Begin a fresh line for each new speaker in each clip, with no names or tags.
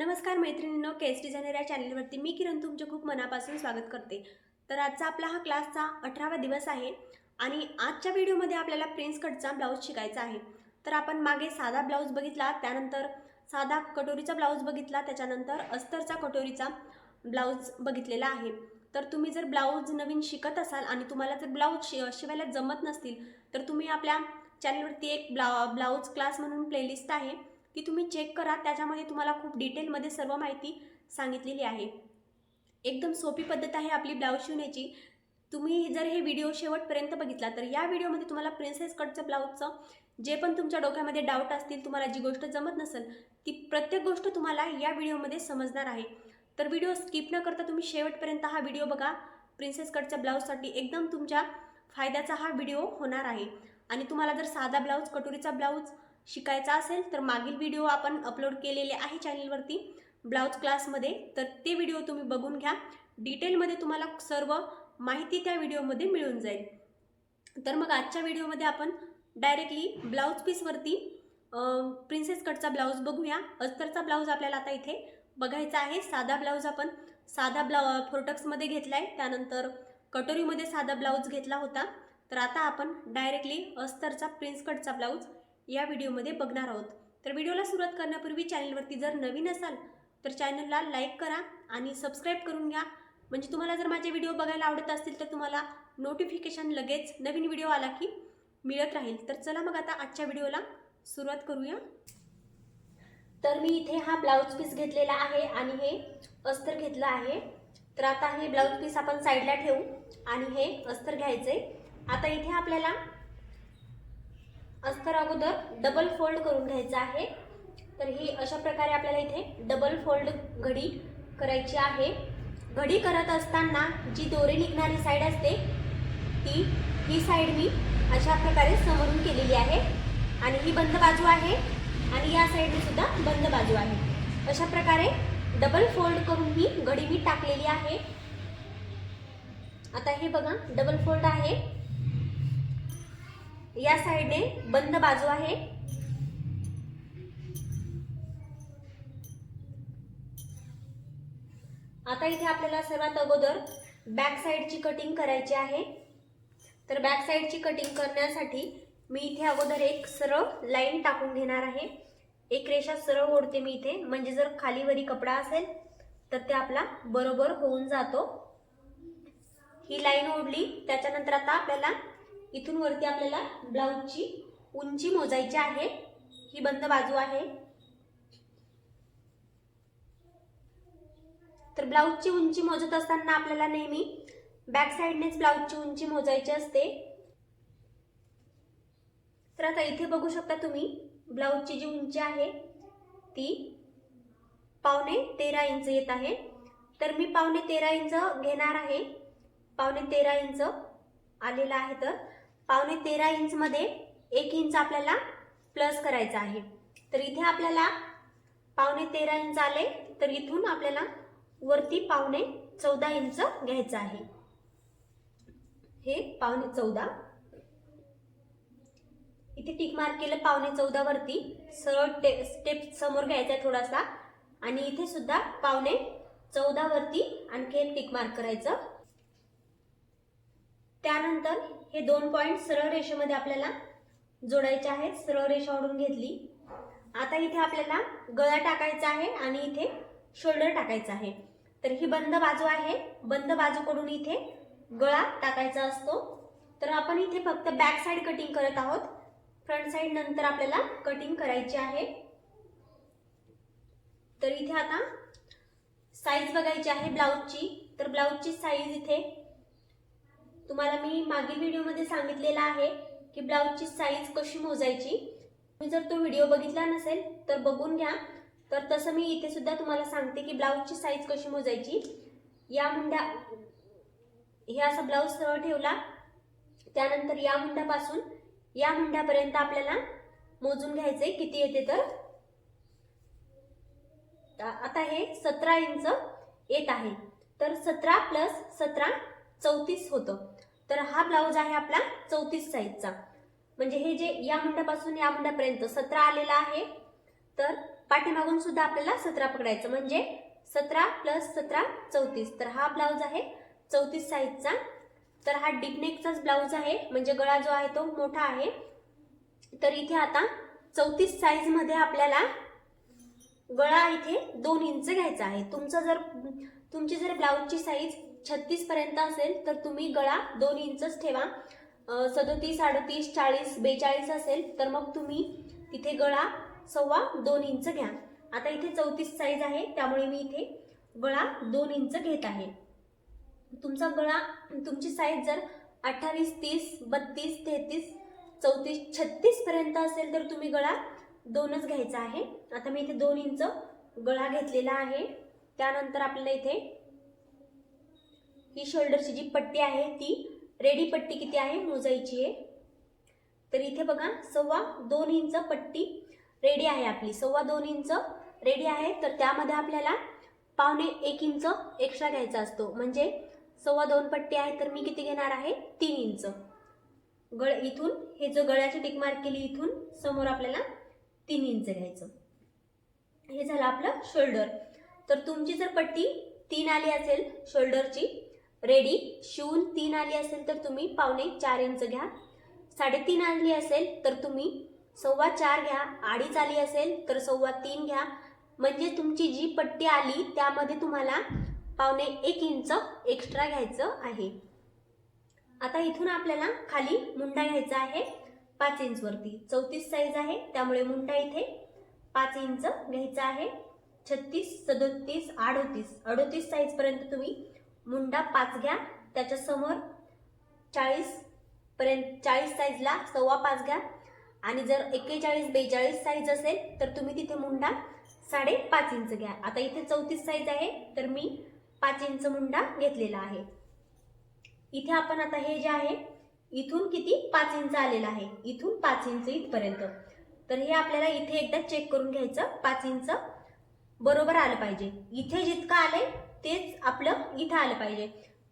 नमस्कार मैत्रिणींनो केस डिझायनर या चॅनलवरती मी किरण तुमचे खूप मनापासून स्वागत करते. तर आजचा आपला हा क्लासचा अठरावा दिवस आहे आणि आजच्या व्हिडिओमध्ये आपल्याला प्रिन्स कटचा ब्लाऊज शिकायचा आहे. तर आपण मागे साधा ब्लाऊज बघितला त्यानंतर साधा कटोरीचा ब्लाऊज बघितला त्याच्यानंतर अस्तरचा कटोरीचा ब्लाऊज बघितलेला आहे. तर तुम्ही जर ब्लाऊज नवीन शिकत असाल आणि तुम्हाला जर ब्लाऊज शि शिवायला जमत नसतील तर तुम्ही आपल्या चॅनलवरती एक ब्ला ब्लाऊज क्लास म्हणून प्लेलिस्ट आहे. ती तुम्ही चेक करा. त्याच्यामध्ये तुम्हाला खूप डिटेलमध्ये सर्व माहिती सांगितलेली आहे. एकदम सोपी पद्धत आहे आपली ब्लाऊज शिवण्याची. तुम्ही जर हे व्हिडिओ शेवटपर्यंत बघितला तर या व्हिडिओमध्ये तुम्हाला प्रिन्सेस कटचं ब्लाऊजचं जे पण तुमच्या डोक्यामध्ये डाऊट असतील तुम्हाला जी गोष्ट जमत नसेल ती प्रत्येक गोष्ट तुम्हाला या व्हिडिओमध्ये समजणार आहे. तर व्हिडिओ स्किप न करता तुम्ही शेवटपर्यंत हा व्हिडिओ बघा. प्रिन्सेस कटच्या ब्लाऊजसाठी एकदम तुमच्या फायद्याचा हा व्हिडिओ होणार आहे. आणि तुम्हाला जर साधा ब्लाऊज कटोरीचा ब्लाऊज शिकायचा असेल तर मागील व्हिडिओ आपण अपलोड केलेले आहे चॅनलवरती ब्लाऊज क्लासमध्ये तर ते व्हिडिओ तुम्ही बघून घ्या. डिटेलमध्ये तुम्हाला सर्व माहिती त्या व्हिडिओमध्ये मिळून जाईल. तर मग आजच्या व्हिडिओमध्ये आपण डायरेक्टली ब्लाऊज पीसवरती प्रिन्सेस कटचा ब्लाऊज बघूया. अस्तरचा ब्लाऊज आपल्याला आता इथे बघायचा आहे. साधा ब्लाऊज आपण साधा ब्लाउ फोर्टक्समध्ये घेतला आहे त्यानंतर कटोरीमध्ये साधा ब्लाऊज घेतला होता. तर आता आपण डायरेक्टली अस्तरचा प्रिन्स कटचा ब्लाऊज या व्हिडिओमध्ये बघणार आहोत. तर व्हिडिओला सुरुवात करण्यापूर्वी चॅनलवरती जर नवीन असाल तर चॅनलला लाईक करा आणि सबस्क्राईब करून घ्या. म्हणजे तुम्हाला जर माझे व्हिडिओ बघायला आवडत असतील तर तुम्हाला नोटिफिकेशन लगेच नवीन व्हिडिओ आला की मिळत राहील. तर चला मग आता आजच्या व्हिडिओला सुरुवात करूया. तर मी इथे हा ब्लाऊज पीस घेतलेला आहे आणि हे अस्तर घेतलं आहे. तर आता हे ब्लाऊज पीस आपण साईडला ठेवू आणि हे अस्तर घ्यायचे आता इथे आपल्याला अस्तर अगोदर डबल फोल्ड करून घ्यायचं आहे. तर ही अशा प्रकारे आपल्याला इथे डबल फोल्ड घडी करायची आहे. घडी करत असताना जी दोरी निघणारी साईड असते ती ही साईड मी अशा प्रकारे समोरून केलेली आहे. आणि ही बंद बाजू आहे आणि या साईडने सुद्धा बंद बाजू आहे. अशा प्रकारे डबल फोल्ड करून ही घडी मी टाकलेली आहे. आता हे बघा डबल फोल्ड आहे. या साईडने बंद बाजू आहे. आता इथे आपल्याला सर्वात अगोदर बॅक साईडची कटिंग करायची आहे. तर बॅक साईडची कटिंग करण्यासाठी मी इथे अगोदर एक सरळ लाईन टाकून घेणार आहे. एक रेषा सरळ ओढते मी इथे. म्हणजे जर खालीवरी कपडा असेल तर ते आपला बरोबर होऊन जातो. ही लाईन ओढली त्याच्यानंतर आता आपल्याला इथून वरती आपल्याला ब्लाऊजची उंची मोजायची आहे. ही बंद बाजू आहे. तर ब्लाऊजची उंची मोजत असताना आपल्याला नेहमी बॅक साईडनेच ब्लाऊजची उंची मोजायची असते. तर आता इथे बघू शकता तुम्ही ब्लाऊजची जी उंची आहे ती पावणे तेरा इंच येत आहे. तर मी पावणे तेरा इंच घेणार आहे. पावणे तेरा इंच आलेला आहे तर. पावणे तेरा इंचमध्ये एक इंच आपल्याला प्लस करायचं आहे. तर इथे आपल्याला पावणे तेरा इंच आले तर इथून आपल्याला वरती पावणे चौदा इंच घ्यायचं आहे. हे पावणे चौदा. इथे टिक मार्क केलं पावणे चौदा वरती. सरळ टे स्टेप समोर घ्यायचा आहे थोडासा. आणि इथे सुद्धा पावणे चौदा वरती आणखी एक टिक मार्क करायचं. त्यानंतर हे दोन पॉईंट सरळ रेषेमध्ये आपल्याला जोडायचे आहेत. सरळ रेषा ओढून घेतली. आता इथे आपल्याला गळा टाकायचा आहे आणि इथे शोल्डर टाकायचा आहे. तर ही बंद बाजू आहे. बंद बाजूकडून इथे गळा टाकायचा असतो. तर आपण इथे फक्त बॅक साईड कटिंग करत आहोत. फ्रंट साईड नंतर आपल्याला कटिंग करायची आहे. तर इथे आता साईज बघायची आहे ब्लाऊजची तर ब्लाऊजची साईज इथे तुम्हाला मी मागील व्हिडिओमध्ये सांगितलेला आहे की ब्लाऊजची साईज कशी मोजायची. तुम्ही जर तो व्हिडिओ बघितला नसेल तर बघून घ्या. तर तसं मी इथे सुद्धा तुम्हाला सांगते की ब्लाऊजची साईज कशी मोजायची. या मुंड्या हे असा ब्लाऊज सरळ ठेवला. त्यानंतर या मुंड्यापासून या मुंड्यापर्यंत आपल्याला मोजून घ्यायचे. किती येते तर? आता हे सतरा इंच येत आहे. तर सतरा प्लस सतरा चौतीस होतं. तर हा ब्लाऊज आहे आपला चौतीस साईजचा म्हणजे हे जे या मुंडापासून या मुंडापर्यंत सतरा आलेला आहे. तर पाठीमागून सुद्धा आपल्याला सतरा पकडायचं. म्हणजे सतरा प्लस सतरा चौतीस. तर हा ब्लाऊज आहे चौतीस साईजचा तर हा डिपनेकचाच ब्लाऊज आहे. म्हणजे गळा जो आहे तो मोठा आहे. तर इथे आता चौतीस साईजमध्ये आपल्याला गळा इथे दोन इंच घ्यायचा आहे. तुमचं जर तुमची जर ब्लाऊजची साईज छत्तीस पर्यंत असेल तर तुम्ही गळा दोन इंचच ठेवा. सदोतीस अडतीस चाळीस बेचाळीस असेल तर मग तुम्ही तिथे गळा सव्वा दोन इंच घ्या. आता इथे चौतीस साईज आहे त्यामुळे मी इथे गळा दोन इंच घेत आहे. तुमचा गळा तुमची साईज जर अठ्ठावीस तीस बत्तीस तेहतीस चौतीस छत्तीस पर्यंत असेल तर तुम्ही गळा दोनच घ्यायचा आहे. आता मी इथे दोन इंच गळा घेतलेला आहे. त्यानंतर आपल्याला इथे ही शोल्डरची जी पट्टी आहे ती रेडी पट्टी किती आहे मोजायची आहे. तर इथे बघा सव्वा दोन इंच पट्टी रेडी आहे आपली. सव्वा दोन इंच रेडी आहे. तर त्यामध्ये आपल्याला पावणे एक इंच एक्स्ट्रा घ्यायचा असतो. म्हणजे सव्वा दोन पट्टी आहे तर मी किती घेणार आहे? तीन इंच. गळ इथून हे जो गळ्याची टिक मार्क केली इथून समोर आपल्याला तीन इंच घ्यायचं. हे झालं आपलं शोल्डर. तर तुमची जर पट्टी तीन आली असेल शोल्डरची रेडी शिवून तीन आली असेल तर तुम्ही पावणे चार इंच घ्या. साडेतीन आली असेल तर तुम्ही सव्वा चार घ्या. अडीच आली असेल तर सव्वा तीन घ्या. म्हणजे तुमची जी पट्टी आली त्यामध्ये तुम्हाला पावणे एक इंच एक्स्ट्रा घ्यायचं आहे. आता इथून आपल्याला खाली मुंडा घ्यायचा आहे पाच इंचवरती चौतीस साईज आहे त्यामुळे मुंडा इथे पाच इंच घ्यायचा आहे. छत्तीस सदोतीस अडोतीस. अडोतीस साईजपर्यंत तुम्ही मुंडा पाच घ्या. त्याच्यासमोर चाळीस पर्यंत चाळीस साईजला सव्वा पाच घ्या. आणि जर एक्केचाळीस बेचाळीस साईज असेल तर तुम्ही तिथे मुंडा साडे पाच इंच घ्या. आता इथे चौतीस साईज आहे तर मी पाच इंच मुंडा घेतलेला आहे. इथे आपण आता हे जे आहे इथून किती? पाच इंच आलेला आहे. इथून पाच इंच इथपर्यंत. तर हे आपल्याला इथे एकदा चेक करून घ्यायचं. पाच इंच बरोबर आलं पाहिजे. इथे जितकं आले तेच आपलं इथं आलं पाहिजे.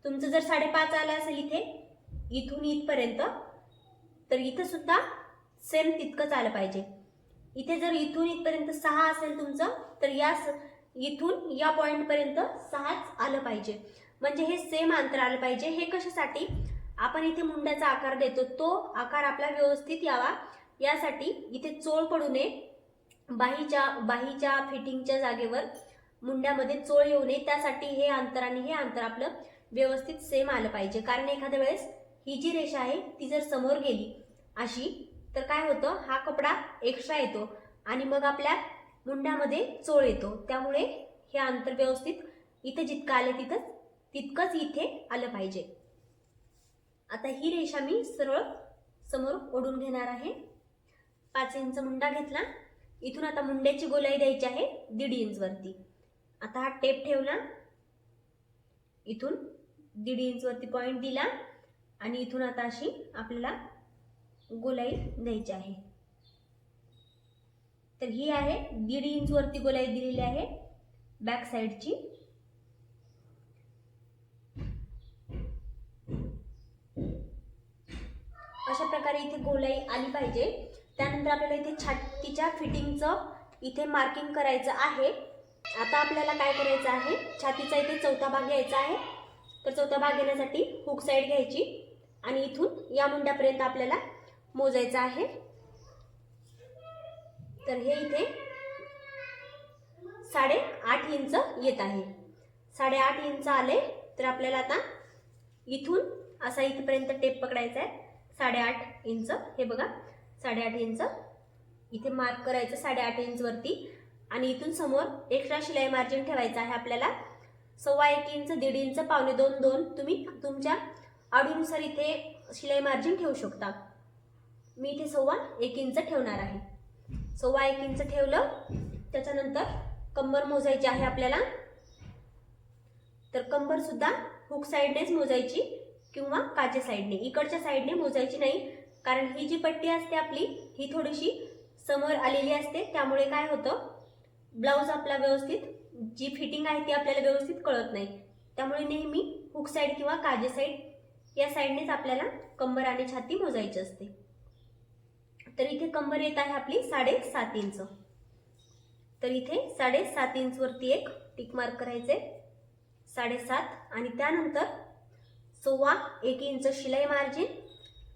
तुमचं जर साडेपाच आलं असेल इथे इथून इथपर्यंत तर इथं सुद्धा सेम तितकंच आलं पाहिजे. इथे जर इथून इथपर्यंत सहा असेल तुमचं तर या स- इथून या पॉईंटपर्यंत सहाच आलं पाहिजे. म्हणजे हे सेम अंतर आलं पाहिजे. हे कशासाठी? आपण इथे मुंड्याचा आकार देतो. तो आकार आपला व्यवस्थित यावा. यासाठी इथे चोळ पडू नये. बाहीच्या बाहीच्या फिटिंगच्या जागेवर मुंड्यामध्ये चोळ येऊ नये. त्यासाठी हे अंतर आणि हे अंतर आपलं व्यवस्थित सेम आलं पाहिजे. कारण एखाद्या वेळेस ही जी रेषा आहे ती जर समोर गेली अशी तर काय होतं? हा कपडा एक्स्ट्रा येतो आणि मग आपल्या मुंड्यामध्ये चोळ येतो. त्यामुळे हे अंतर व्यवस्थित इथे जितकं आलं तिथं तितकंच इथे आलं पाहिजे. आता ही रेषा मी सरळ समोर ओढून घेणार आहे. पाच इंच मुंडा घेतला. इथून आता मुंड्याची गोलाई द्यायची आहे दीड इंचवरती आता हा टेप ठेवला. इथून दीड इंचवरती पॉईंट दिला आणि इथून आता अशी आपल्याला गोलाई द्यायची आहे. तर ही आहे दीड इंचवरती गोलाई दिलेली आहे बॅक साईडची अशा प्रकारे इथे गोलाई आली पाहिजे. त्यानंतर आपल्याला इथे छातीच्या फिटिंगचं इथे मार्किंग करायचं आहे. आता आपल्याला काय करायचं आहे? छातीचा इथे चौथा भाग घ्यायचा आहे. तर चौथा भाग घेण्यासाठी हुक साईड घ्यायची. आणि इथून या मुंड्यापर्यंत आपल्याला मोजायचं आहे. तर हे इथे साडे आठ इंच येत आहे. साडेआठ इंच आले तर आपल्याला आता इथून असा इथपर्यंत टेप पकडायचा आहे. साडेआठ इंच. हे बघा साडेआठ इंच. इथे मार्क करायचं साडेआठ इंचवरती आणि इथून समोर एक्स्ट्रा शिलाई मार्जिन ठेवायचं आहे आपल्याला. सव्वा एक इंच दीड इंच पावणे दोन दोन. तुम्ही तुमच्या आवडीनुसार इथे शिलाई मार्जिन ठेवू शकता. मी इथे सव्वा एक इंच ठेवणार आहे. सव्वा एक इंच ठेवलं त्याच्यानंतर कंबर मोजायची आहे आपल्याला. तर कंबर सुद्धा हुक साईडनेच मोजायची किंवा काचे साईडने इकडच्या साईडने मोजायची नाही कारण ही जी पट्टी असते आपली ही थोडीशी समोर आलेली असते. त्यामुळे काय होतं ब्लाऊज आपला व्यवस्थित जी फिटिंग आहे ती आपल्याला व्यवस्थित कळत नाही. त्यामुळे नेहमी हुक साईड किंवा काजे साईड या साईडनेच आपल्याला कंबर आणि छाती मोजायची असते. तर इथे कंबर येत आहे आपली साडेसात इंच. तर इथे साडेसात इंचवरती एक टिक मार्क करायचे. साडेसात आणि त्यानंतर सव्वा एक इंच शिलाई मार्जिन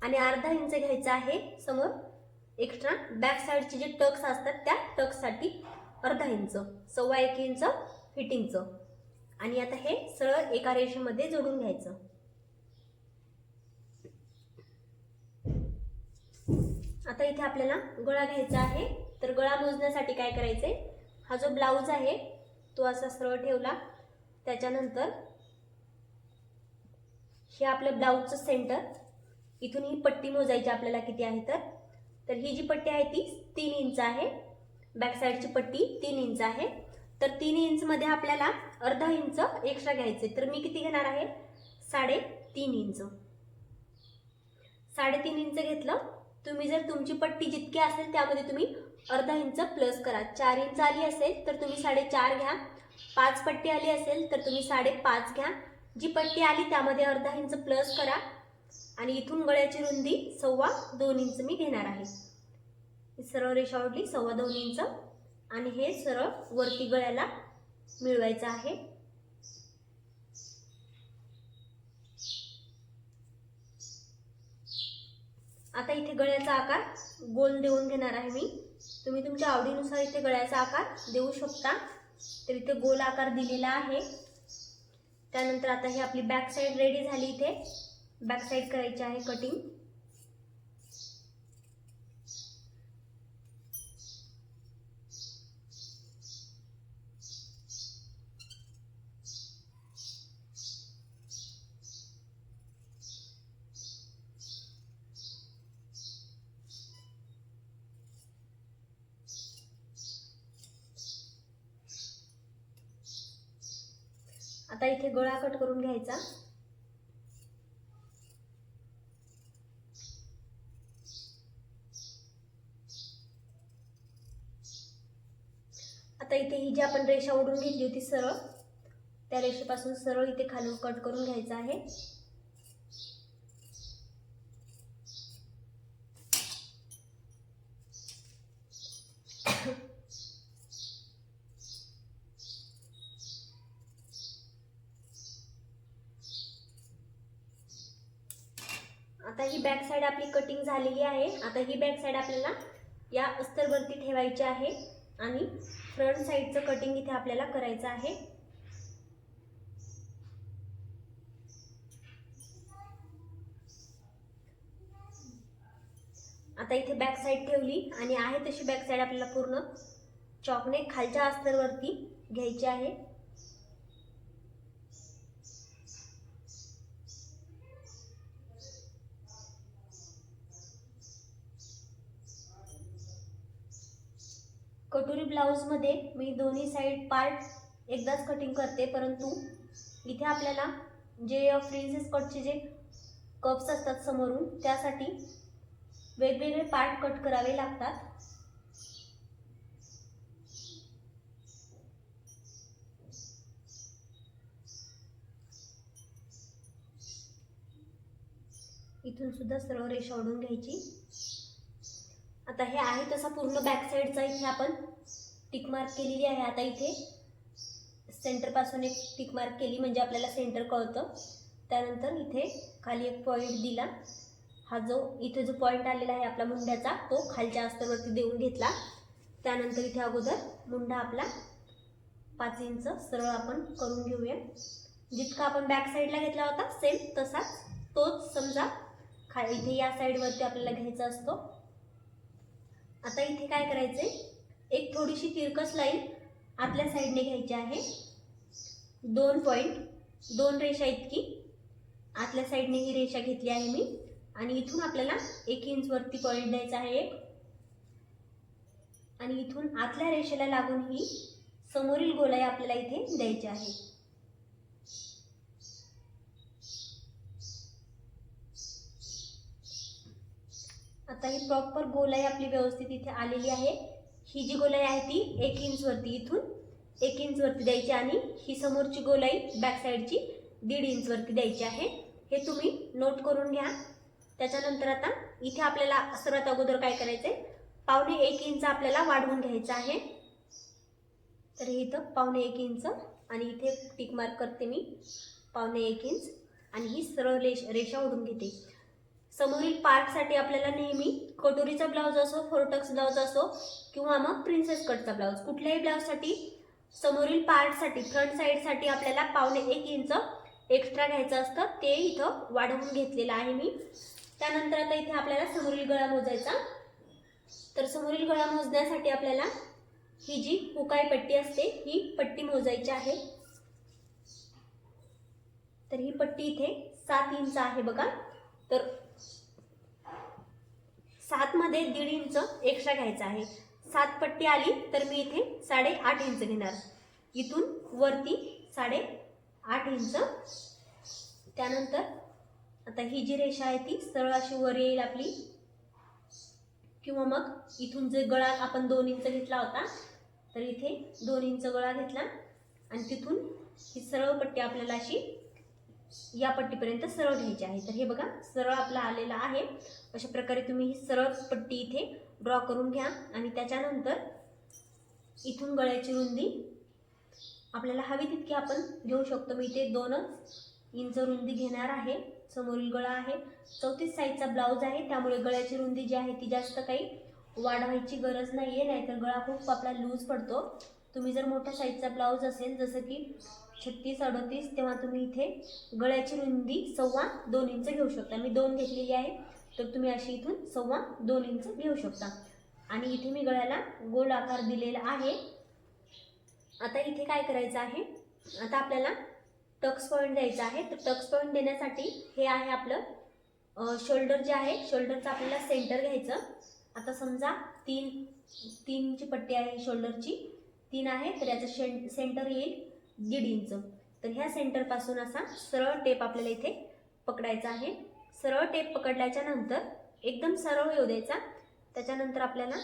आणि अर्धा इंच घ्यायचं आहे समोर. एक्स्ट्रा बॅक साईडचे जे टक्स असतात त्या टक्ससाठी अर्धा इंच सव्वा एक इंच फिटिंगचं आणि आता हे सरळ एका रेषेमध्ये जोडून घ्यायचं. आता इथे आपल्याला गळा घ्यायचा आहे. तर गळा मोजण्यासाठी काय करायचंय? हा जो ब्लाऊज आहे तो असा सरळ ठेवला. त्याच्यानंतर हे आपलं ब्लाऊजचं सेंटर इथून ही पट्टी मोजायची आपल्याला किती आहे तर? तर ही जी पट्टी आहे ती तीन इंच आहे. बॅक साईडची पट्टी तीन इंच आहे. तर तीन इंचमध्ये आपल्याला अर्धा इंच एक्स्ट्रा घ्यायचे तर मी किती घेणार आहे? साडेतीन इंच. साडेतीन इंच घेतलं. तुम्ही जर तुमची पट्टी जितकी असेल त्यामध्ये तुम्ही अर्धा इंच प्लस करा. चार इंच आली असेल तर तुम्ही साडेचार घ्या. पाच पट्टी आली असेल तर तुम्ही साडेपाच घ्या. जी पट्टी आली त्यामध्ये अर्धा इंच प्लस करा. आणि इथून गळ्याची रुंदी सव्वा दोन इंच मी घेणार आहे. ही सरळ रेषा ओढली सव्वा दोन इंच. आणि हे सरळ वरती गळ्याला मिळवायचं आहे. आता इथे गळ्याचा आकार गोल देऊन घेणार आहे मी. तुम्ही तुमच्या आवडीनुसार इथे गळ्याचा आकार देऊ शकता. तर इथे गोल आकार दिलेला आहे. त्यानंतर आता ही आपली बॅक साईड रेडी झाली इथे. बॅक साईड करायची आहे कटिंग आता इथे गळा कट करून घ्यायचा. आता इथे ही जी आपण रेषा ओढून घेतली होती सरळ त्या रेषेपासून सरळ इथे खालून कट करून घ्यायचा आहे आता ही बॅक साईड आपली कटिंग झालेली आहे आता ही बॅक साईड आपल्याला या अस्तरवरती ठेवायची आहे आणि फ्रंट साईडचं कटिंग इथे आपल्याला करायचं आहे. आता इथे बॅक साईड ठेवली आणि आहे तशी बॅक साईड आपल्याला पूर्ण चॉकने खालच्या अस्तरवरती घ्यायची आहे. कटोरी ब्लाऊजमध्ये मी दोन्ही साईड पार्ट एकदाच कटिंग करते परंतु इथे आपल्याला जे फ्रिन्सेस कटचे जे कप्स असतात समोरून त्यासाठी वेगवेगळे पार्ट कट करावे लागतात. इथून सुद्धा सर्व रेषा ओढून घ्यायची. आता हे आहे तसा पूर्ण बॅक साईडचा इथे आपण टिक मार्क केलेली आहे आता इथे. सेंटरपासून एक टिक मार्क केली म्हणजे आपल्याला सेंटर कळतं. त्यानंतर इथे खाली एक पॉईंट दिला. हा जो इथे जो पॉईंट आलेला आहे आपला मुंड्याचा तो खालच्या अस्तरवरती देऊन घेतला. त्यानंतर इथे अगोदर मुंडा आपला पाच इंच सरळ आपण करून घेऊया. जितका आपण बॅक साईडला घेतला होता सेम तसाच तोच समजा खा इथे या साईडवरती आपल्याला घ्यायचा असतो. आता इथे काय करायचंय? एक थोडीशी तिरकस लाईन आतल्या साईडने घ्यायची आहे. दोन पॉईंट दोन रेषा इतकी. आतल्या साईडने ही रेषा घेतली आहे मी. आणि इथून आपल्याला एक इंच वरती पॉईंट द्यायचा आहे एक. आणि इथून आतल्या रेषेला लागून ही समोरील गोलाई आपल्याला इथे द्यायची आहे. आता ही प्रॉपर गोलाई आपली व्यवस्थित इथे आलेली आहे. ही जी गोलाई आहे ती एक इंचवरती इथून एक इंचवरती द्यायची आणि ही समोरची गोलाई बॅक साईडची दीड इंचवरती द्यायची आहे. हे तुम्ही नोट करून घ्या. त्याच्यानंतर आता इथे आपल्याला सर्वात अगोदर काय करायचं आहे पावणे एक इंच आपल्याला वाढवून घ्यायचं आहे. तर इथं पावणे एक इंच आणि इथे टिक मार्क करते मी. पावणे एक इंच आणि ही सरळ रेष रेषा ओढून घेते. समोरील पार्टसाठी आपल्याला नेहमी कटोरीचा ब्लाऊज असो फोरटक्स ब्लाऊज असो किंवा मग प्रिन्सेस कटचा ब्लाऊज. कुठल्याही ब्लाऊजसाठी समोरील पार्टसाठी फ्रंट साईडसाठी आपल्याला पावणे एक इंच एक्स्ट्रा घ्यायचं असतं. ते इथं वाढवून घेतलेलं आहे मी. त्यानंतर आता इथे आपल्याला समोरील गळा मोजायचा. तर समोरील गळा मोजण्यासाठी आपल्याला ही जी हुकाई पट्टी असते ही पट्टी मोजायची आहे. तर ही पट्टी इथे सात इंच आहे बघा. तर सातमध्ये दीड इंच एक्स्ट्रा घ्यायचं आहे. सात पट्टी आली तर मी इथे साडे आठ इंच घेणार. इथून वरती साडे आठ इंच. त्यानंतर आता ही जी रेषा आहे ती सरळ अशी वर येईल आपली. किंवा मग इथून जे गळा आपण दोन इंच घेतला होता तर इथे दोन इंच गळा घेतला. आणि तिथून ही सरळ पट्टी आपल्याला अशी या पट्टीपर्यंत सरळ घ्यायची आहे. तर हे बघा सरळ आपला आलेला आहे. अशा प्रकारे तुम्ही ही सरळ पट्टी इथे ड्रॉ करून घ्या. आणि त्याच्यानंतर इथून गळ्याची रुंदी आपल्याला हवी तितकी आपण घेऊ शकतो. मी इथे दोनच इंच रुंदी घेणार आहे. समोरील गळा आहे. चौतीस साईजचा ब्लाऊज आहे. त्यामुळे गळ्याची रुंदी जी आहे ती जास्त काही वाढवायची गरज नाही आहे नाहीतर गळा खूप आपला लूज पडतो. तुम्ही जर मोठ्या साईजचा ब्लाऊज असेल जसं की छत्तीस अडतीस तेव्हा तुम्ही इथे गळ्याची रुंदी सव्वा दोन इंच घेऊ शकता. मी दोन घेतलेली आहे तर तुम्ही अशी इथून सव्वा दोन इंच घेऊ शकता. आणि इथे मी गळ्याला गोल आकार दिलेला आहे. आता इथे काय करायचं आहे? आता आपल्याला टक्स पॉईंट द्यायचा आहे. तर टक्स पॉईंट देण्यासाठी हे आहे आपलं शोल्डर जे आहे शोल्डरचं आपल्याला सेंटर घ्यायचं. आता समजा तीन तीनची पट्टी आहे शोल्डरची. तीन आहे तर याचं शे सेंटर येईल. दीड इंच. तर ह्या सेंटरपासून असा सरळ टेप आपल्याला इथे पकडायचा आहे. सरळ टेप पकडल्याच्या नंतर एकदम सरळ येऊ द्यायचा. त्याच्यानंतर आपल्याला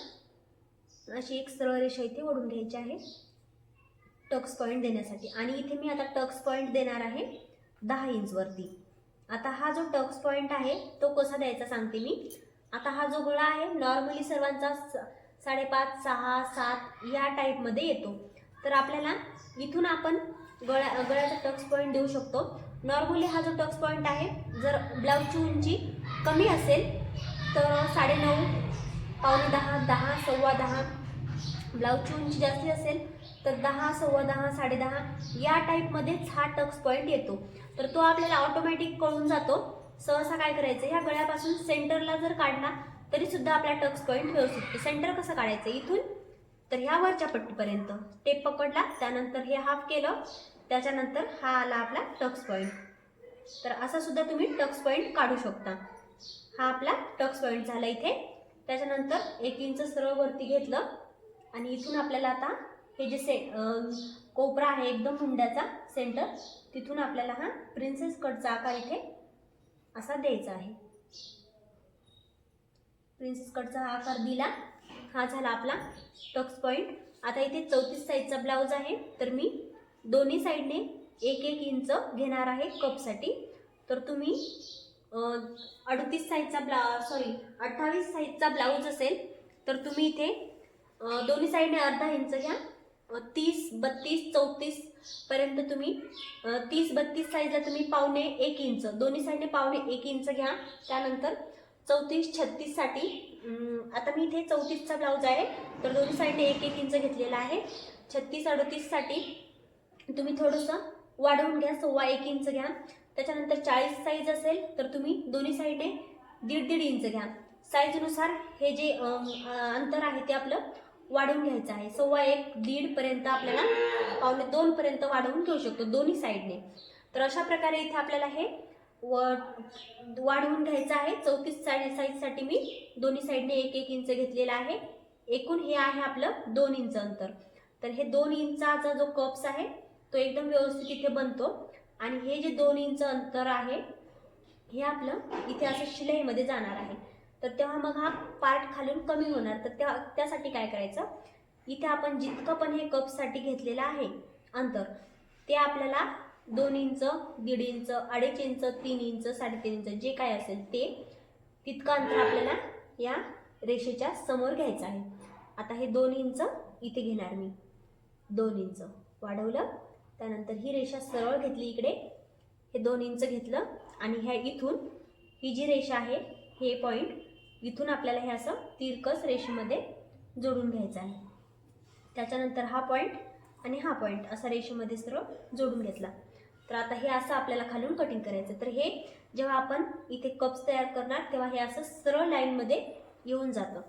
अशी एक सरळ रेषा इथे ओढून घ्यायची आहे. टक्स पॉईंट देण्यासाठी. आणि इथे मी आता टक्स पॉईंट देणार आहे दहा इंचवरती आता हा जो टक्स पॉईंट आहे तो कसा द्यायचा सांगते मी. आता हा जो गोळा आहे नॉर्मली सर्वांचा स- साडेपाच सहा सात या टाईपमध्ये येतो. तर आपल्याला इथून आपण गळ्या गळ्याचा टक्स पॉईंट देऊ शकतो. नॉर्मली हा जो टक्स पॉईंट आहे जर ब्लाऊजची उंची कमी असेल तर साडेनऊ पावणे दहा दहा सव्वा दहा ब्लाऊजची उंची जास्ती असेल तर दहा सव्वा दहा साडेदहा या टाईपमध्येच हा टक्स पॉईंट येतो. तर तो आपल्याला ऑटोमॅटिक कळून जातो. सहसा काय करायचं ह्या गळ्यापासून सेंटरला जर काढला तरीसुद्धा आपला टक्स पॉईंट व्यवस्थित सेंटर कसं काढायचं? इथून तर ह्या वरच्या पट्टीपर्यंत टेप पकडला त्यानंतर हे हाफ केलं त्याच्यानंतर हा आला आपला टक्स पॉईंट तर असा सुद्धा तुम्ही टक्स पॉईंट काढू शकता. हा आपला टक्स पॉईंट झाला इथे. त्याच्यानंतर एक इंच सरळ वरती घेतलं आणि इथून आपल्याला आता हे जे से कोपरा आहे एकदम मुंड्याचा सेंटर तिथून आपल्याला हा प्रिन्सेस कटचा आकार इथे असा द्यायचा आहे. प्रिन्सेस कटचा हा आकार दिला. हा झाला आपला टक्स पॉईंट आता इथे चौतीस साईजचा ब्लाऊज आहे. तर मी दोन्ही साईडने एक एक इंच घेणार आहे कपसाठी. तर तुम्ही अडतीस साईजचा ब्ला सॉरी अठ्ठावीस साईजचा ब्लाऊज असेल तर तुम्ही इथे दोन्ही साईडने अर्धा इंच घ्या. तीस बत्तीस चौतीस पर्यंत तुम्ही तीस बत्तीस साईजला तुम्ही पावणे एक इंच दोन्ही साईडने पावणे एक इंच घ्या. त्यानंतर चौतीस छत्तीससाठी आता मी इथे चौतीसचा ब्लाऊज आहे तर दोन्ही साईडने एक एक इंच घेतलेला आहे. छत्तीस अडतीससाठी तुम्ही थोडंसं वाढवून घ्या सव्वा एक इंच घ्या. त्याच्यानंतर चाळीस साईज असेल तर तुम्ही दोन्ही साईडने दीड दीड इंच घ्या. साईजनुसार हे जे अंतर आहे ते आपलं वाढवून घ्यायचं आहे. सव्वा एक दीडपर्यंत आपल्याला पावणे दोनपर्यंत वाढवून घेऊ शकतो दोन्ही साईडने. तर अशा प्रकारे इथे आपल्याला हे व वाढवून घ्यायचं आहे. चौतीस साईड साईजसाठी मी दोन्ही साईडने एक एक इंच घेतलेला आहे. एकूण हे आहे आपलं दोन इंच अंतर. तर हे दोन इंचाचा जो कप्स आहे तो एकदम व्यवस्थित इथे बनतो. आणि हे जे दोन इंच अंतर आहे हे आपलं इथे असं शिलाईमध्ये जाणार आहे. तर तेव्हा मग हा पार्ट खालून कमी होणार. तर त्या त्यासाठी काय करायचं? इथे आपण जितकं पण हे कपसाठी घेतलेलं आहे अंतर ते आपल्याला दोन इंच दीड इंच अडीच इंच तीन इंच साडेतीन इंच जे काय असेल ते तितकं अंतर आपल्याला या रेषेच्या समोर घ्यायचं आहे. आता हे दोन इंच इथे घेणार मी. दोन इंच वाढवलं. त्यानंतर ही रेषा सरळ घेतली इकडे. हे दोन इंच घेतलं आणि ह्या इथून ही जी रेषा आहे हे पॉईंट इथून आपल्याला हे असं तिरकस रेषेमध्ये जोडून घ्यायचं आहे. त्याच्यानंतर हा पॉईंट आणि हा पॉईंट असा रेषेमध्ये सरळ जोडून घेतला. तर आता हे असं आपल्याला खालून कटिंग करायचं तर हे जेव्हा आपण इथे कप्स तयार करणार तेव्हा हे असं सरळ लाईनमध्ये येऊन जातं.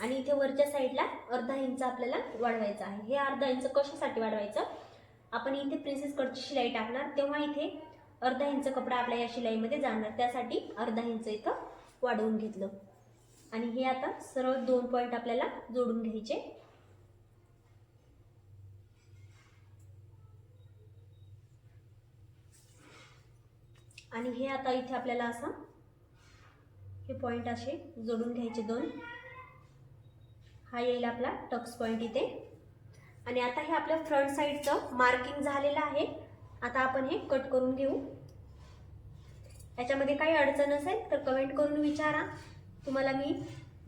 आणि इथे वरच्या साईडला अर्धा इंच आपल्याला वाढवायचं आहे. हे अर्धा इंच कशासाठी वाढवायचं? आपण इथे प्रिन्सेस कटची शिलाई टाकणार तेव्हा इथे अर्धा इंच कपडा आपल्या या शिलाईमध्ये जाणार. त्यासाठी अर्धा इंच इथं वाढवून घेतलं. आणि हे आता सरळ दोन पॉईंट आपल्याला जोडून घ्यायचे. आणि हे आता इथे आपल्याला असं हे पॉईंट असे जोडून घ्यायचे दोन. हा येईल आपला टक्स पॉईंट इथे. आणि आता हे आपल्या फ्रंट साईडचं मार्किंग झालेलं आहे. आता आपण हे कट करून घेऊ. याच्यामध्ये काही अडचण असेल तर कमेंट करून विचारा. तुम्हाला मी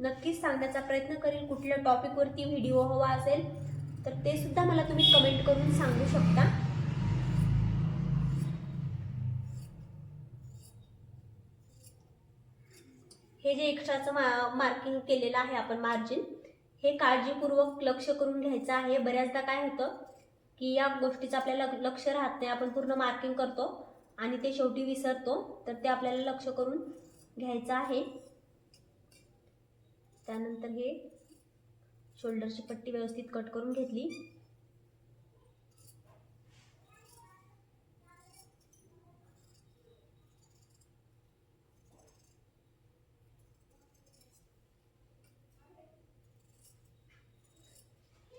नक्कीच सांगण्याचा प्रयत्न करेल कुठल्या टॉपिकवरती व्हिडिओ हवा असेल तर ते सुद्धा मला तुम्ही कमेंट करून सांगू शकता. हे जे एक्स्ट्राचं मा मार्किंग केलेलं आहे आपण मार्जिन हे काळजीपूर्वक लक्ष करून घ्यायचं आहे. बऱ्याचदा काय होतं की या गोष्टीचं आपल्याला लक्ष राहत नाही. आपण पूर्ण मार्किंग करतो आणि ते शेवटी विसरतो. तर ते आपल्याला लक्ष करून घ्यायचं आहे. त्यानंतर हे शोल्डरची पट्टी व्यवस्थित कट करून घेतली.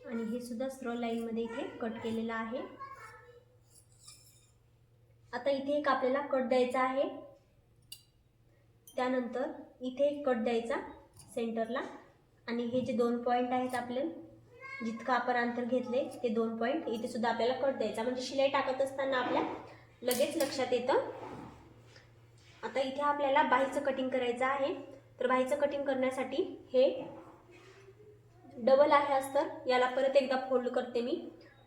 आणि हे सुद्धा सरळ लाईनमध्ये इथे कट केलेलं आहे. आता इथे एक आपल्याला कट द्यायचा आहे. त्यानंतर इथे एक कट द्यायचा सेंटरला आणि हे जे दोन पॉईंट आहेत आपले जितकं आपण अंतर घेतले ते दोन पॉईंट इथे सुद्धा आपल्याला कट द्यायचा. म्हणजे शिलाई टाकत असताना आपल्या लगेच लक्षात येतं. आता इथे आपल्याला बाहीचं कटिंग करायचं आहे. तर बाहीचं कटिंग करण्यासाठी हे डबल आहे अस्तर याला परत एकदा फोल्ड करते मी.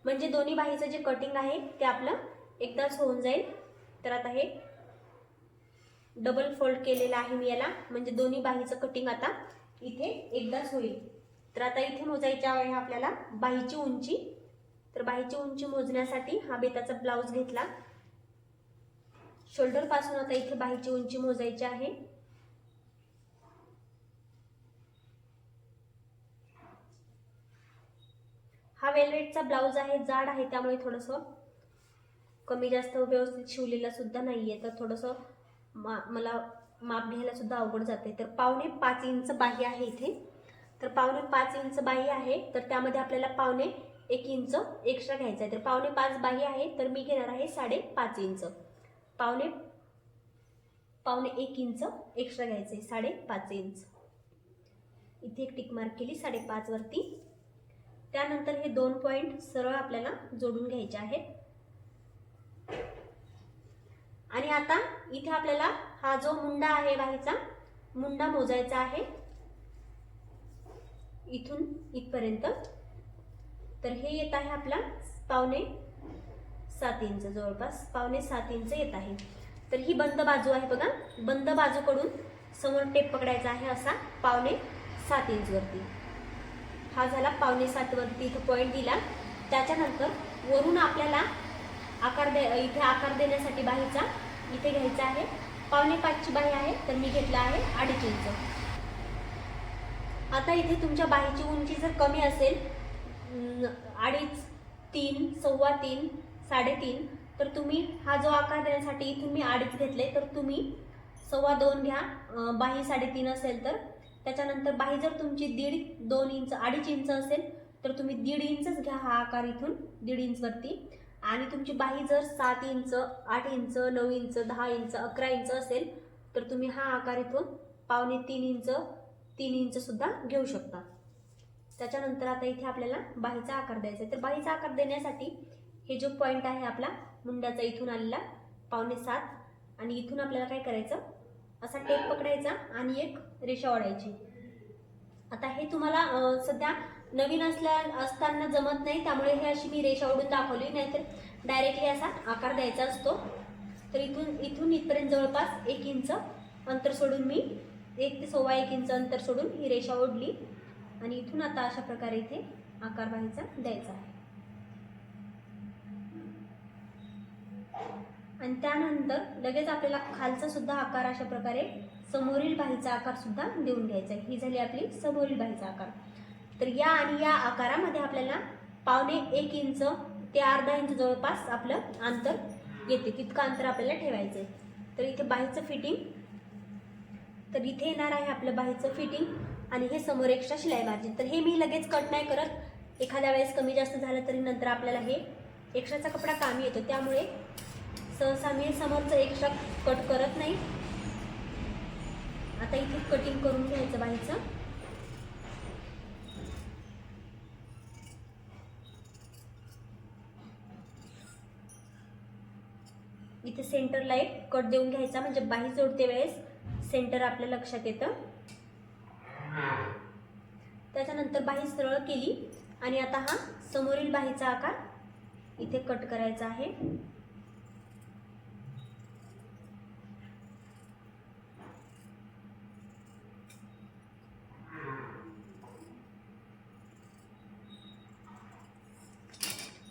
म्हणजे दोन्ही बाहीचं जे कटिंग आहे ते आपलं एकदाच होऊन जाईल. तर आता हे डबल फोल्ड केलेलं आहे मी याला. म्हणजे दोन्ही बाहीचं कटिंग आता इथे एकदाच होईल. तर आता इथे मोजायच्या आहे आपल्याला बाहीची उंची. तर बाहीची उंची मोजण्यासाठी हा बेताचा ब्लाऊज घेतला. शोल्डरपासून आता इथे बाहीची उंची मोजायची आहे. हा वेलवेटचा ब्लाऊज आहे जाड आहे त्यामुळे थोडंसं कमी जास्त व्यवस्थित शिवलेला सुद्धा नाही आहे तर थोडंसं मा मला माप घ्यायला सुद्धा अवघड जाते. तर पावणे पाच इंच बाही आहे इथे. तर पावणे पाच इंच बाही आहे तर त्यामध्ये आपल्याला पावणे एक इंच एक्स्ट्रा घ्यायचं आहे. तर पावणे पाच बाही आहे तर मी घेणार आहे साडे पाच इंच. पावणे पावणे एक इंच एक्स्ट्रा घ्यायचं आहे साडेपाच इंच. इथे एक टिक मार्क केली साडेपाचवरती त्यानंतर हे दोन पॉईंट सरळ आपल्याला जोडून घ्यायचे आहेत. आणि आता इथे आपल्याला हा जो मुंडा आहे बाहीचा मुंडा मोजायचा आहे. इथून इथपर्यंत. तर हे येत आहे आपला पावणे सात इंच जवळपास पावणे सात इंच येत आहे. तर ही बंद बाजू आहे बघा. बंद बाजूकडून समोर टेप पकडायचा आहे असा पावणे सात इंचवरती हा झाला पावणे सात वरती इथं पॉईंट दिला. त्याच्यानंतर वरून आपल्याला आकार दे इथे आकार देण्यासाठी बाहीचा इथे घ्यायचा आहे. पावणे पाचची बाही आहे तर मी घेतला आहे अडीच इंच आता इथे तुमच्या बाहीची उंची जर कमी असेल अडीच तीन सव्वा तीन साडेतीन तर तुम्ही हा जो आकार देण्यासाठी इथून मी अडीच घेतले तर तुम्ही सव्वा दोन घ्या. बाही साडेतीन असेल तर त्याच्यानंतर बाही जर तुमची दीड दोन इंच अडीच इंच असेल तर तुम्ही दीड इंचच घ्या हा आकार इथून दीड इंचवरती आणि तुमची बाही जर सात इंच आठ इंच नऊ इंच दहा इंच अकरा इंच असेल तर तुम्ही हा आकार इथून पावणे तीन इंच तीन इंच सुद्धा घेऊ शकता. त्याच्यानंतर आता इथे आपल्याला बाहीचा आकार द्यायचा आहे. तर बाहीचा आकार देण्यासाठी हे जो पॉईंट आहे आपला मुंड्याचा इथून आलेला पावणे सात. आणि इथून आपल्याला काय करायचं? असा टेप पकडायचा आणि एक रेषा ओढायची. आता हे तुम्हाला सध्या नवीन असल्या असताना जमत नाही त्यामुळे हे अशी मी रेषा ओढून दाखवली. नाहीतर डायरेक्टली असा आकार द्यायचा असतो. तर इथून इथून इथपर्यंत जवळपास एक इंच अंतर सोडून मी एक ते सव्वा एक इंच अंतर सोडून ही रेषा ओढली. आणि इथून आता अशा प्रकारे इथे आकार व्हायचा द्यायचा आहे. आणि त्यानंतर लगेच आपल्याला खालचा सुद्धा आकार अशा प्रकारे समोरील बाहीचा आकार सुद्धा देऊन घ्यायचा आहे. ही झाली आपली समोरील बाहीचा आकार. तर या आणि या आकारामध्ये आपल्याला पावणे एक इंच ते अर्धा इंच जवळपास आपलं अंतर येते. तितकं अंतर आपल्याला ठेवायचं आहे तर इथे बाहीचं फिटिंग तर इथे येणार आहे आपलं बाहीचं फिटिंग आणि हे समोर एक्स्ट्रा शिलाई मार्जिन तर हे मी लगेच कट नाही करत. एखाद्या वेळेस कमी जास्त झालं तरी नंतर आपल्याला हे एक्स्ट्राचा कपडा कामी येतो. त्यामुळे सहसा मी समोरचं एक्स्ट्रा कट करत नाही. आता इथे कटिंग करून घ्यायचं बाईचं. इथे सेंटरला एक कट देऊन घ्यायचा म्हणजे बाही जोडते वेळेस सेंटर आपल्या लक्षात येतं. त्याच्यानंतर बाही सरळ केली आणि आता हा समोरील बाहीचा आकार इथे कट करायचा आहे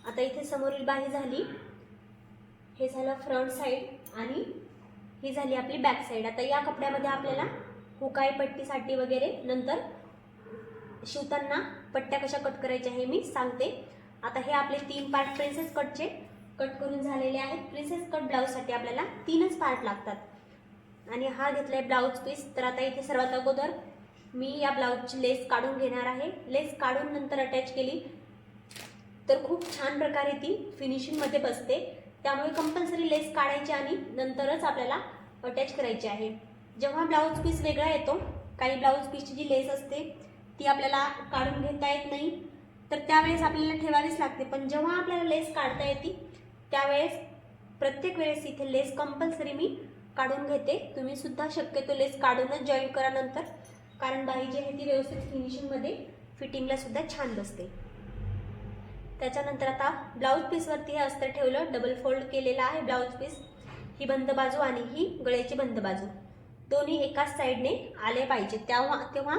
आता इथे समोरील बाही झाली. हे झालं फ्रंट साईड आणि ही झाली आपली बॅक साईड आता या कपड्यामध्ये आपल्याला हुकाई पट्टीसाठी वगैरे नंतर शिवताना पट्ट्या कशा कट करायच्या हे मी सांगते. आता हे आपले तीन पार्ट प्रिन्सेस कटचे कट करून झालेले आहेत. प्रिन्सेस कट ब्लाऊजसाठी आपल्याला तीनच पार्ट लागतात. आणि हा घेतला आहे ब्लाऊज पीस तर आता इथे सर्वात अगोदर मी या ब्लाऊजची लेस काढून घेणार आहे. लेस काढून नंतर अटॅच केली. तर खूप छान प्रकारे ती फिनिशिंगमध्ये बसते. त्यामुळे कंपल्सरी लेस काढायची आणि नंतरच आपल्याला अटॅच करायची आहे. जेव्हा ब्लाऊज पीस वेगळा येतो काही ब्लाऊज पीसची जी लेस असते ती आपल्याला काढून घेता येत नाही. तर त्यावेळेस आपल्याला ठेवावीच लागते. पण जेव्हा आपल्याला लेस काढता येते त्यावेळेस प्रत्येक वेळेस इथे लेस कंपल्सरी मी काढून घेते. तुम्ही सुद्धा शक्यतो लेस काढूनच जॉईन करा नंतर. कारण बाई जी आहे ती व्यवस्थित फिनिशिंगमध्ये फिटिंगला सुद्धा छान बसते. त्याच्यानंतर आता ब्लाऊज पीसवरती हे अस्तर ठेवलं डबल फोल्ड केलेलं आहे ब्लाऊज पीस ही बंद बाजू आणि ही गळ्याची बंद बाजू. दोन्ही एकाच साईडने आले पाहिजे. तेव्हा तेव्हा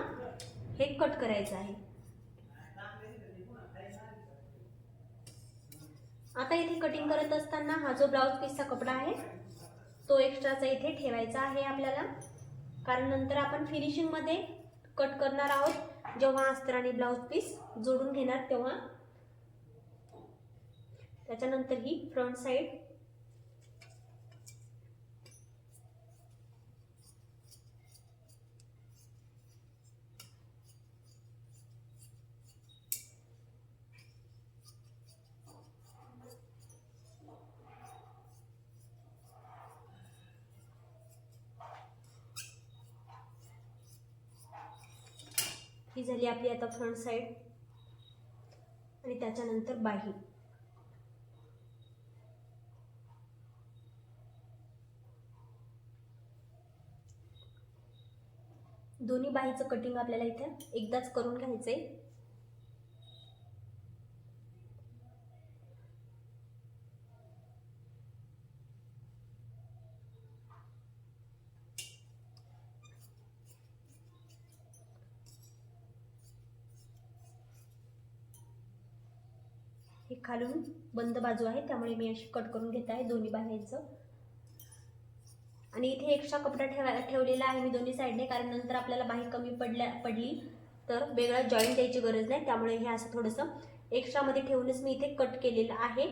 हे कट करायचं आहे. आता इथे कटिंग करत असताना हा जो ब्लाऊज पीसचा कपडा आहे तो एक्स्ट्राचा इथे ठेवायचा आहे आपल्याला. कारण नंतर आपण फिनिशिंगमध्ये कट करणार आहोत. जेव्हा अस्तर आणि ब्लाऊज पीस जोडून घेणार तेव्हा त्याच्यानंतर ही फ्रंट साईड ही झाली आपली आता फ्रंट साईड आणि त्याच्यानंतर बाही. दोन्ही बाहीचं कटिंग आपल्याला इथे एकदाच करून घ्यायचंय. हे खालून बंद बाजू आहे त्यामुळे मी अशी कट करून घेत आहे दोन्ही बाह्यांचं आणि इथे एक्स्ट्रा कपडा ठेवा ठेवलेला आहे मी दोन्ही साईडने कारण नंतर आपल्याला बाही कमी पडल्या पडली तर वेगळा जॉईंट द्यायची गरज नाही. त्यामुळे हे असं थोडंसं एक्स्ट्रामध्ये ठेवूनच मी इथे कट केलेलं आहे.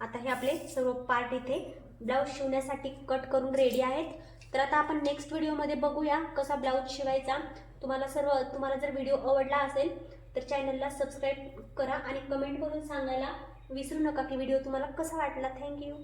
आता हे आपले सर्व पार्ट इथे ब्लाऊज शिवण्यासाठी कट करून रेडी आहेत. तर आता आपण नेक्स्ट व्हिडिओमध्ये बघूया कसा ब्लाऊज शिवायचा. तुम्हाला सर्व तुम्हाला जर व्हिडिओ आवडला असेल तर चॅनलला सबस्क्राईब करा आणि कमेंट करून सांगायला विसरू नका की व्हिडिओ तुम्हाला कसा वाटला. थँक्यू